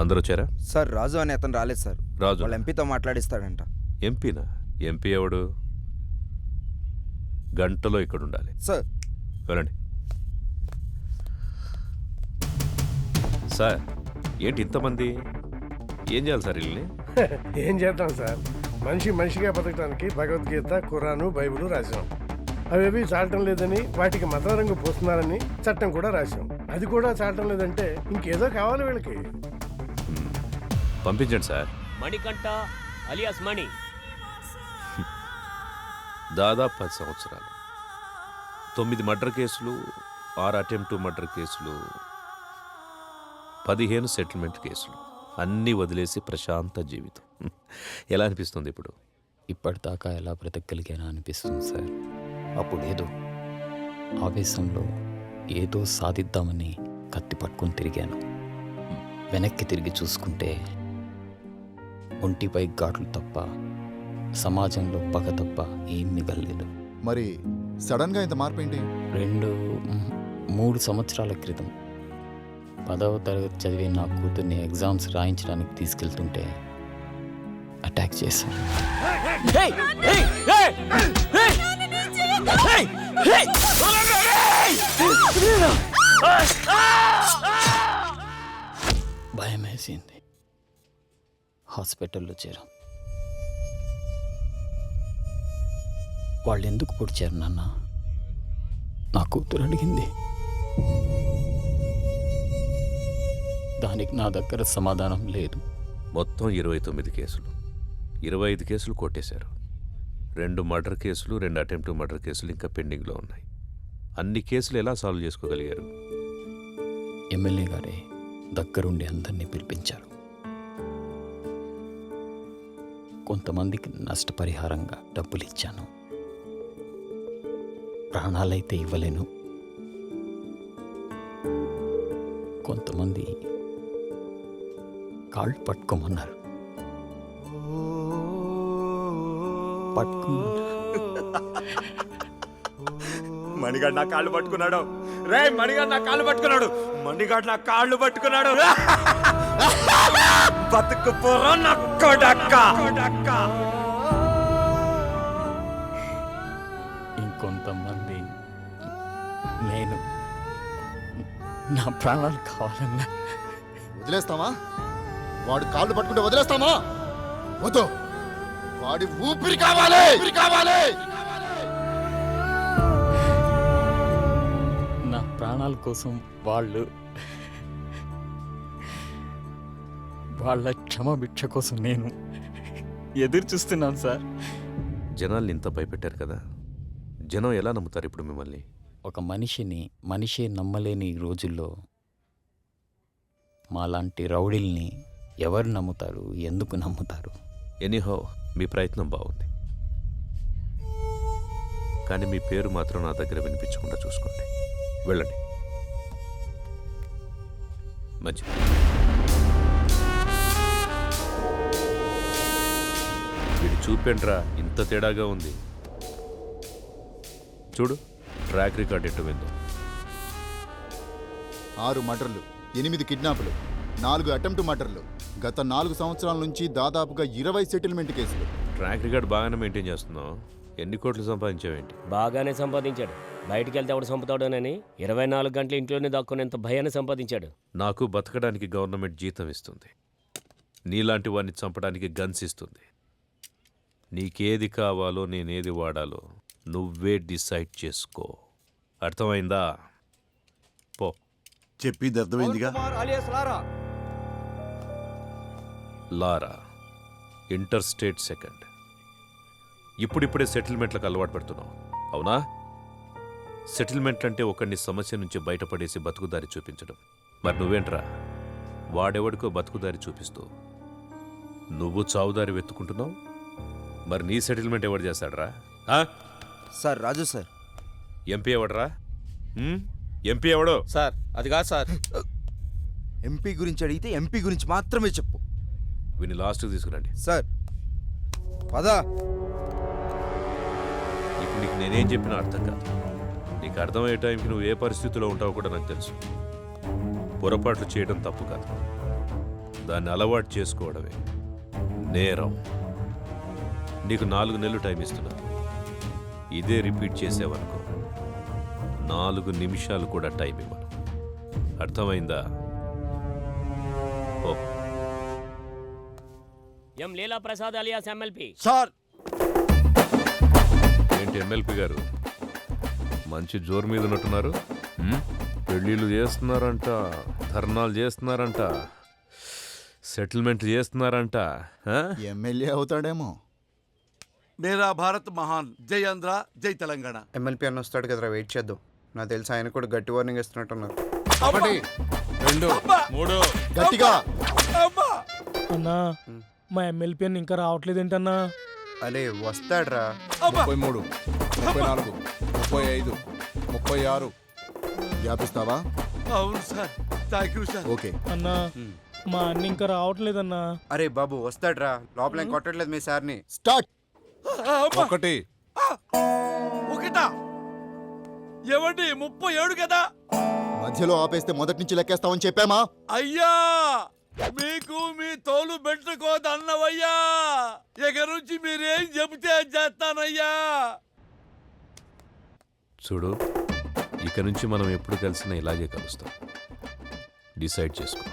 అందరూ వచ్చారా? సార్ రాజు అనే అతను రాలేదు సార్. రాజు. వాళ్ళ ఎంపీతో మాట్లాడిస్తాడంట. ఎంపీనా? ఎంపీ ఎవడు? గంటలో ఇక్కడ ఉండాలి. సార్. వెళ్ళండి. సార్ ఏంటి ఇంతమంది? ఏం చేయాలి సార్ వీళ్ళని? ఏం చేద్దాం సార్? మనిషి మనిషిగా బతకడానికి భగవద్గీత ఖురాను బైబిల్ రాశాం. అవేవి చాలటం లేదని వాటికి మత రంగు పోస్తున్నారని చట్టం కూడా రాశాం. అది కూడా చాలటం లేదంటే ఇంకేదో కావాలి వీళ్ళకి. పంపించండి సార్. మణికంఠ అలియాస్ మణి. దాదాపు పది సంవత్సరాలు. తొమ్మిది మర్డర్ కేసులు ఆరు అటెంప్ట్ మర్డర్ కేసులు పదిహేను సెటిల్మెంట్ కేసులు. అన్నీ వదిలేసి ప్రశాంత జీవితం. ఎలా అనిపిస్తుంది ఇప్పుడు? ఇప్పటిదాకా ఎలా బ్రతకగలిగానా అనిపిస్తుంది సార్. అప్పుడేదో ఆవేశంలో ఏదో సాధిద్దామని కత్తి పట్టుకొని తిరిగాను. వెనక్కి తిరిగి చూసుకుంటే ఒంటిపై ఘాట్లు తప్ప సమాజంలో పగ తప్ప ఏం మిగలలేదు. మరి సడన్గా ఇంత మార్పు ఏంటి? రెండు మూడు సంవత్సరాల క్రితం పదవ తరగతి చదివే నా కూతుర్ని ఎగ్జామ్స్ రాయించడానికి తీసుకెళ్తుంటే అటాక్ చేశాను. భయం వేసింది. హాస్పిటల్లో చేరాం. వాళ్ళు ఎందుకు పొడిచారు నాన్న? నా కూతురు అడిగింది. దానికి నా దగ్గర సమాధానం లేదు. మొత్తం ఇరవై తొమ్మిది కేసులు. ఇరవై ఐదు కేసులు కొట్టేశారు. రెండు మర్డర్ కేసులు రెండు అటెంప్ట్ మర్డర్ కేసులు ఇంకా పెండింగ్లో ఉన్నాయి. అన్ని కేసులు ఎలా సాల్వ్ చేసుకోగలిగారు? ఎమ్మెల్యే గారే దగ్గరుండి అందరినీ పిలిపించారు. కొంతమందికి నష్టపరిహారంగా డబ్బులు ఇచ్చాను ప్రాణాలైతే ఇవ్వలేను. కొంతమంది కాళ్ళు పట్టుకోమన్నారు. పట్టుకున్నారు మణిగాడు నా కాళ్ళు పట్టుకున్నాడు. రే మణిగాడు నా కాళ్ళు పట్టుకున్నాడు. మణిగాడు నా కాళ్ళు పట్టుకున్నాడు. బతుకు పోరా నా కొడక్క. ఇంకొంతమంది నేను నా ప్రాణాలు కావాలన్నా. వదిలేస్తామా? వాడు కాళ్ళు పట్టుకుంటే వదిలేస్తామా? వద్దు. వాడి ఊపిరి కావాలి. ఊపిరి కావాలి. నా ప్రాణాల కోసం వాళ్ళు వాళ్ళ క్షమభిక్ష కోసం నేను ఎదురు చూస్తున్నాను సార్. జనాల్ని ఇంత భయపెట్టారు కదా. జనం ఎలా నమ్ముతారు ఇప్పుడు మిమ్మల్ని? ఒక మనిషిని మనిషే నమ్మలేని ఈ రోజుల్లో మాలాంటి రౌడీల్ని ఎవరు నమ్ముతారు? ఎందుకు నమ్ముతారు? ఎనీహో మీ ప్రయత్నం బాగుంది. కానీ మీ పేరు మాత్రం నా దగ్గర వినిపించకుండా చూసుకోండి. వెళ్ళండి. మంచిది. వీడు చూపెండ్రా ఇంత తేడాగా ఉంది. చూడు ట్రాక్ రికార్డ్ ఎట్టు విందో ఆరు మటర్లు ఎనిమిది కిడ్నాపులు నాలుగు అటెంప్ట్ మటర్లు. గత నాలుగు సంవత్సరాల నుంచి దాదాపుగా ఇరవై సెటిల్మెంట్ కేసులు. ట్రాక్ రికార్డ్ బాగానే మెయింటైన్ చేస్తున్నావు. ఎన్ని కోట్లు సంపాదించావేంటి? బాగానే సంపాదించాడు. బయటికి వెళ్తే ఎవడు చంపుతాడోనని ఇరవై నాలుగు గంటలు ఇంట్లోనే దాక్కునేంత భయాన్ని సంపాదించాడు. నాకు బతకడానికి గవర్నమెంట్ జీతం ఇస్తుంది. నీలాంటి వాడిని చంపడానికి గన్స్ ఇస్తుంది. నీకేది కావాలో నేనేది వాడాలో నువ్వే డిసైడ్ చేసుకో. అర్థమైందా? పో. చెప్పింది అర్థమైందిగా? Lara inter state second. ఇప్పుడిప్పుడే సెటిల్మెంట్లకు అలవాటు పడుతున్నావు అవునా? సెటిల్మెంట్ అంటే ఒకడిని సమస్య నుంచి బయటపడేసి బతుకుదారి చూపించడం. మరి నువ్వేంట్రా? వాడెవడికో బతుకుదారి చూపిస్తూ. నువ్వు చావుదారి వెతుకుంటున్నావు మరి నీ సెటిల్మెంట్ ఎవడు చేస్తాడరా ఆ? Sir Raju sir. ఎంపీ ఎవడరా? ఎంపీ ఎవడో? సార్ అది కాదు సార్. ఎంపీ గురించి అడిగితే ఎంపీ గురించి మాత్రమే చెప్పు. వీని లాస్ట్కి తీసుకురండి. సార్ పదా. ఇప్పుడు నీకు నేనేం చెప్పినా అర్థం కాదు. నీకు అర్థమయ్యే టైంకి నువ్వు ఏ పరిస్థితిలో ఉంటావో కూడా నాకు తెలుసు. పొరపాట్లు చేయడం తప్పు కాదు. దాన్ని అలవాటు చేసుకోవడమే. నేరం. నీకు నాలుగు నెలలు టైం ఇస్తున్నా ఇదే రిపీట్ చేసేవనుకో నాలుగు నిమిషాలు కూడా టైం ఇవ్వను. అర్థమైందా? M Leela Prasad alias MLP? Sir! ఏంటి ఎమ్మెల్పీ గారు? మంచి జోరు మీద ఉన్నట్టున్నారు? పెళ్ళిళ్ళు చేస్తున్నారంట ధర్నాలు చేస్తున్నారంట సెటిల్మెంట్ చేస్తున్నారంట ఆ? ఎమ్మెల్యే అవుతాడేమో. మేరా భారత్ మహాన్ జై ఆంధ్ర జై తెలంగాణ. ఎమ్మెల్పీ అన్న వస్తాడు కదరా వెయిట్ చేద్దాం. నాకు తెలిసి ఆయన కూడా గట్టి వార్నింగ్ ఇస్తున్నట్టున్నారు. ఒకటి రెండు మూడు గట్టిగా! అన్నా మా ఎమ్మెల్పీ అని ఇంకా రావట్లేదు ఏంటన్నా అరే వస్తాడ్రా. ముప్పై మూడు ముప్పై నాలుగు ముప్పై ఐదు ముప్పై ఆరు. వ్యాపిస్తావా అవును sir. Thank you sir okay. అన్నా మా అన్న ఇంకా రావట్లేదన్నా. అరే బాబు వస్తాడ్రా. లోపల ఏం కొట్టట్లేదు మీ సార్ని. స్టార్ట్! ఒకటి. ఒకటా? ఏమండి ముప్పై ఏడు కదా? మధ్యలో ఆపేస్తే మొదటి నుంచి లెక్కేస్తామని చెప్పామా? అయ్యా! మీకు మీ తోలు పెట్టుకోదు అన్నవయ్యా ఇక నుంచి మీరేం చెబితే చేస్తానయ్యా. చూడు ఇక నుంచి మనం ఎప్పుడు కలిసినా ఇలాగే కలుస్తాం. డిసైడ్ చేసుకో.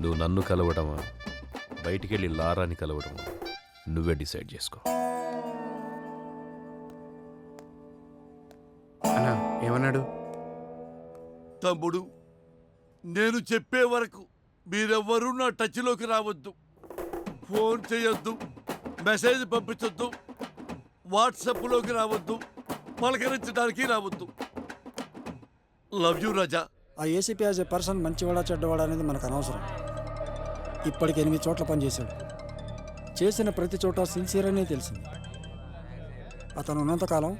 నువ్వు నన్ను కలవడమా బయటికి వెళ్ళి లారాని కలవడమా నువ్వే డిసైడ్ చేసుకో. అన్నా ఏమన్నాడు? తమ్ముడు నేను చెప్పే వరకు మీరెవ్వరూ నా టచ్లోకి రావద్దు. ఫోన్ చేయొద్దు. మెసేజ్ పంపించొద్దు. వాట్సాప్లోకి రావద్దు. పలకరించడానికి రావద్దు. లవ్ యూ రాజా. ఆ ఏసీపీ యాజ్ ఏ పర్సన్ మంచివాడా చెడ్డవాడా అనేది మనకు అనవసరం. ఇప్పటికి ఎనిమిది చోట్ల పనిచేశాడు. చేసిన ప్రతి చోట సిన్సియర్ అనే తెలిసింది. అతను ఉన్నంతకాలం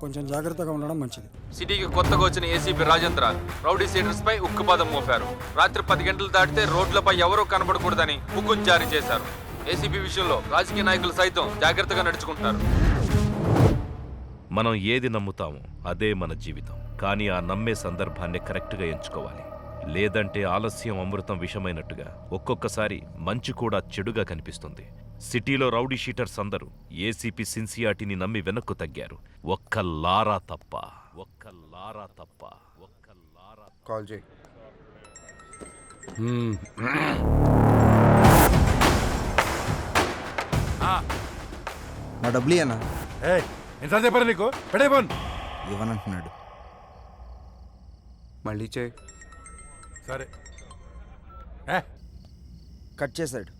కొంచెం జాగ్రత్తగా ఉండడం మంచిది. సిటీకి కొత్తగా వచ్చిన ఏసీపీ రాజేంద్ర రౌడీ సీడర్స్ పై ఉక్కుపాదం మోపారు. రాత్రి పది గంటలు దాటితే రోడ్లపై ఎవరూ కనబడకూడదని హుకుం జారీ చేశారు. ఏసీపీ విషయంలో రాజకీయ నాయకులు సైతం జాగ్రత్తగా నడుచుకుంటున్నారు మనం ఏది నమ్ముతామో అదే మన జీవితం. కానీ ఆ నమ్మే సందర్భాన్ని కరెక్ట్గా ఎంచుకోవాలి. లేదంటే ఆలస్యం అమృతం విషమైనట్టుగా ఒక్కొక్కసారి మంచి కూడా చెడుగా కనిపిస్తుంది. సిటీలో రౌడీ షీటర్స్ అందరూ ఏసీపీ సిన్సియాటిని నమ్మి వెనక్కు తగ్గారు. ఒక్క లారా తప్ప ఒక్క లారా తప్ప ఒక్క లారా కాల్ చేయి. నా డబ్బులు అన్నా ఎంత చెప్పారు నీకు? పెడే ఫోన్. ఇవ్వనంటున్నాడు. మళ్ళీ చేయి. సరే. కట్ చేశాడు.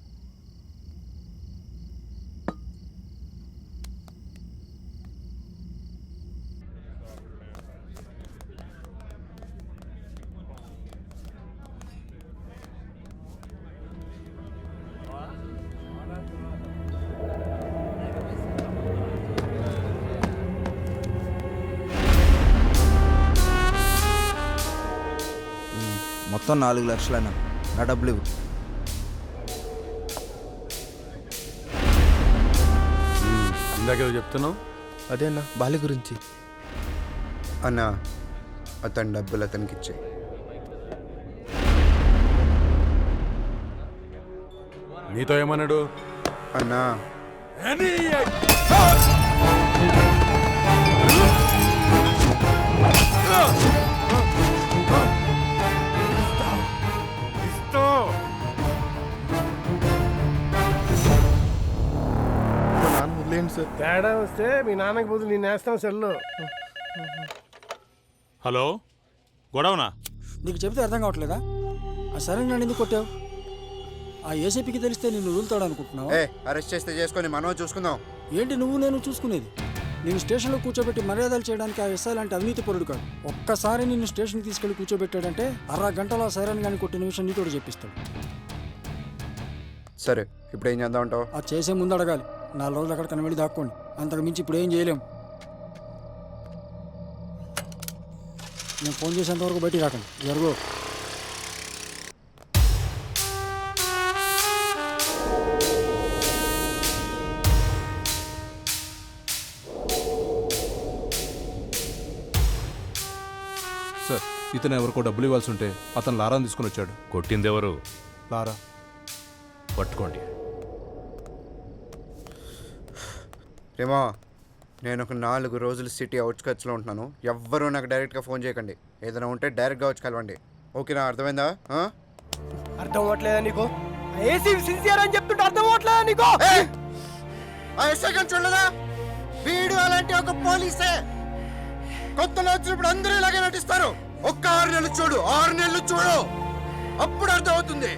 మొత్తం నాలుగు లక్షలన్నా నా డబ్బులు ఇవ్వు. ఇందాకేదో చెప్తున్నావు? అదేనా బాలి గురించి. అన్నా అతని డబ్బులు అతనికి ఇచ్చేయి. నీతో ఏమన్నాడు? అన్నా. తేడా వస్తే మీ నాన్నకి బదులు నేను వేస్తాం సెల్లో హలో గొడవనా? నీకు చెబితే అర్థం కావట్లేదా? ఆ సరే నన్ను ఎందుకు కొట్టావు? ఆ ఏసీపీకి తెలిస్తే నిన్ను వదులుతాడు అనుకుంటున్నావా ఏ అరెస్ట్ చేస్తే చేసుకొని మనం చూసుకుందాం. ఏంటి నువ్వు నేను చూసుకునేది? నేను స్టేషన్లో కూర్చోబెట్టి మర్యాదలు చేయడానికి ఆ ఎస్ఐ లాంటి అవినీతి పరుడు కాదు. ఒక్కసారి నిన్ను స్టేషన్కి తీసుకెళ్ళి కూర్చోబెట్టాడంటే అర గంటలో సైరన్ గాని కొట్టిన విషయం నీతోడు చెప్పిస్తాడు. సరే ఇప్పుడు ఏం చేద్దాం అంటావు? అది చేసే ముందు అడగాలి నాలుగు రోజులు అక్కడ కనబడి దాక్కోండి. అంతకు మించి ఇప్పుడు ఏం చేయలేం. నేను ఫోన్ చేసేంత వరకు బయటికి రాకండి. జరుగు. సార్ ఇతను ఎవరికో డబ్బులు ఇవ్వాల్సి ఉంటే అతను లారాని తీసుకుని వచ్చాడు. కొట్టిందెవరు లారా. పట్టుకోండి. రేమా నేను ఒక నాలుగు రోజులు సిటీ అవుట్స్కట్స్లో ఉంటున్నాను. ఎవ్వరూ నాకు డైరెక్ట్గా ఫోన్ చేయకండి. ఏదైనా ఉంటే డైరెక్ట్గా వచ్చి కలవండి. ఓకేనా? అర్థమైందా? అర్థం అవ్వట్లేదా నీకు? ఏసీ సిన్సియర్ అని చెప్తుంటే అర్థం అవ్వట్లేదా నీకు? గారిని చూడలేదా? వీడు అలాంటి ఒక పోలీసే. కొత్తలో వచ్చినప్పుడు అందరూ ఇలాగే నటిస్తారు. ఒక్క ఆరు నెలలు చూడు ఆరు నెలలు చూడు. అప్పుడు అర్థం అవుతుంది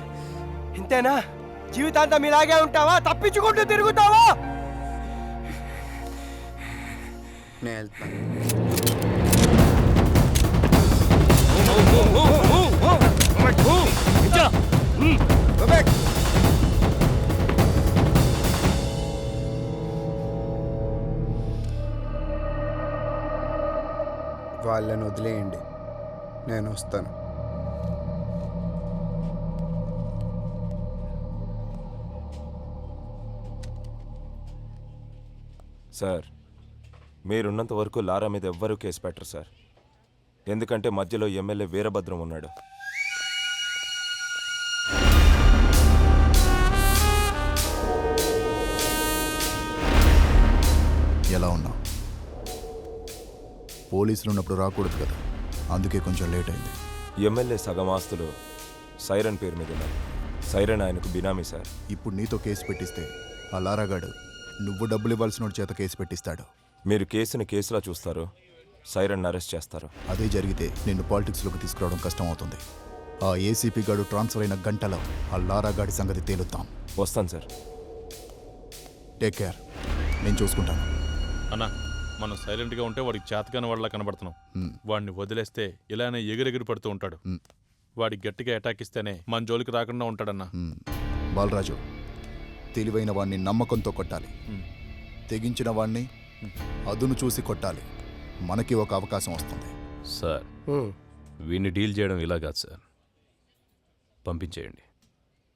ఇంతేనా? జీవితాంతం ఇలాగే ఉంటావా? తప్పించుకుంటూ తిరుగుతావా? నేను వెళ్తాను Go వాళ్ళని వదిలేయండి. నేను వస్తాను. సార్ మీరున్నంత వరకు లారా మీద ఎవ్వరూ కేసు పెట్టరు సార్. ఎందుకంటే మధ్యలో ఎమ్మెల్యే వీరభద్రం ఉన్నాడు. ఎలా ఉన్నావు? పోలీసులు ఉన్నప్పుడు రాకూడదు కదా. అందుకే కొంచెం లేట్ అయింది. ఎమ్మెల్యే సగం ఆస్తులు సైరన్ పేరు మీద ఉన్నాయి సైరన్ ఆయనకు బినామీ సార్. ఇప్పుడు నీతో కేసు పెట్టిస్తే ఆ లారాగాడు నువ్వు డబ్బులు ఇవ్వాల్సిన చేత కేసు పెట్టిస్తాడు. మీరు కేసుని కేసులా చూస్తారు. సైరన్ అరెస్ట్ చేస్తారు. అదే జరిగితే నిన్ను పాలిటిక్స్లోకి తీసుకురావడం కష్టం అవుతుంది ఆ ఏసీపీ గాడు ట్రాన్స్ఫర్ అయిన గంటలో ఆ లారాగాడి సంగతి తేలుతాం. వస్తాను సార్. Take care. నేను చూసుకుంటాను. అన్నా మనం సైలెంట్గా ఉంటే వాడికి చేతకాని వాళ్ళ కనబడుతున్నాం. మ్. వాడిని వదిలేస్తే ఇలానే ఎగిరెగిరి పడుతూ ఉంటాడు. మ్. వాడికి గట్టిగా అటాక్ ఇస్తేనే మన జోలికి రాకుండా ఉంటాడన్నా. బాలరాజు తెలివైన వాణ్ణి నమ్మకంతో కొట్టాలి. తెగించిన వాణ్ణి అదును చూసి కొట్టాలి. మనకి ఒక అవకాశం వస్తుంది. సార్. వీడిని డీల్ చేయడం ఇలా కాదు సార్. పంపించేయండి.